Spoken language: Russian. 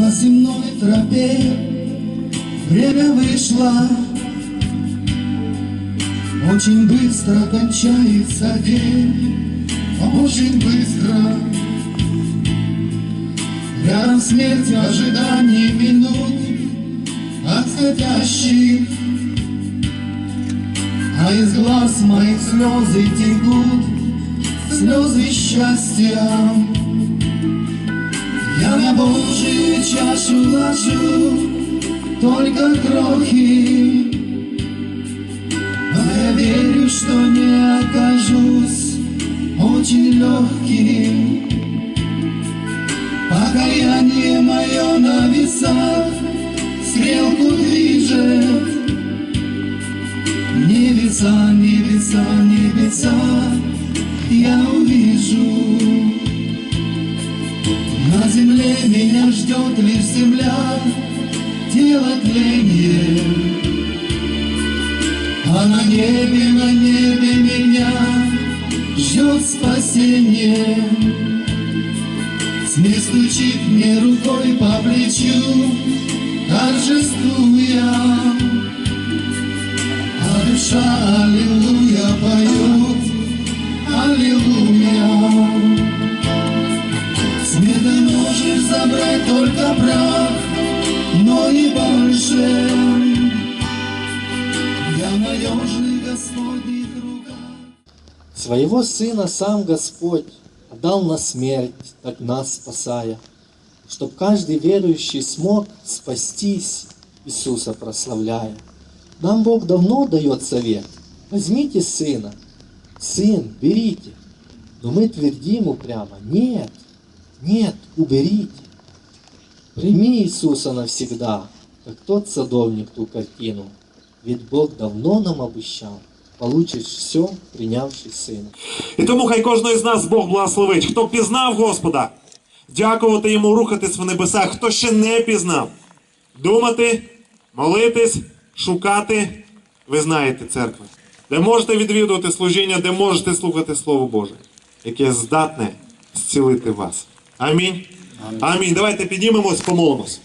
По земной тропе. Время вышло. Очень быстро кончается день. Очень быстро? Рядом смерть в ожидании минут. Отходящих А из глаз моих слезы текут. Слезы счастья. Я на Божию чашу ложу Только крохи. Но я верю, что не окажусь Очень легким Покаяние мое на весах Стрелку движет. Небеса, небеса, небеса земле меня ждет лишь земля Тело тление А на небе, на небе меня Ждет спасение Смерть стучит мне рукой по плечу, торжествуя. А душа, только прах, но не больше. Я в надежных Господних руках. Своего Сына сам Господь отдал на смерть, так нас спасая, чтоб каждый верующий смог спастись, Иисуса прославляя. Нам Бог давно дает совет. Возьмите Сына. Сын, берите. Но мы твердим упрямо, нет, нет, уберите. Прими Иисуса навсегда, как тот садовник ту картину. Ведь Бог давно нам обещал, получишь все, принявший Сына. І тому хай кожного з нас Бог благословить. Хто пізнав Господа, дякувати йому, рухатись в небесах. Хто ще не пізнав, думати, молитись, шукати. Ви знаєте церкви, де можете відвідувати служіння, де можете слухати Слово Боже, яке здатне зцілити вас. Амінь. Амінь. Давайте піднімемось, помолимось.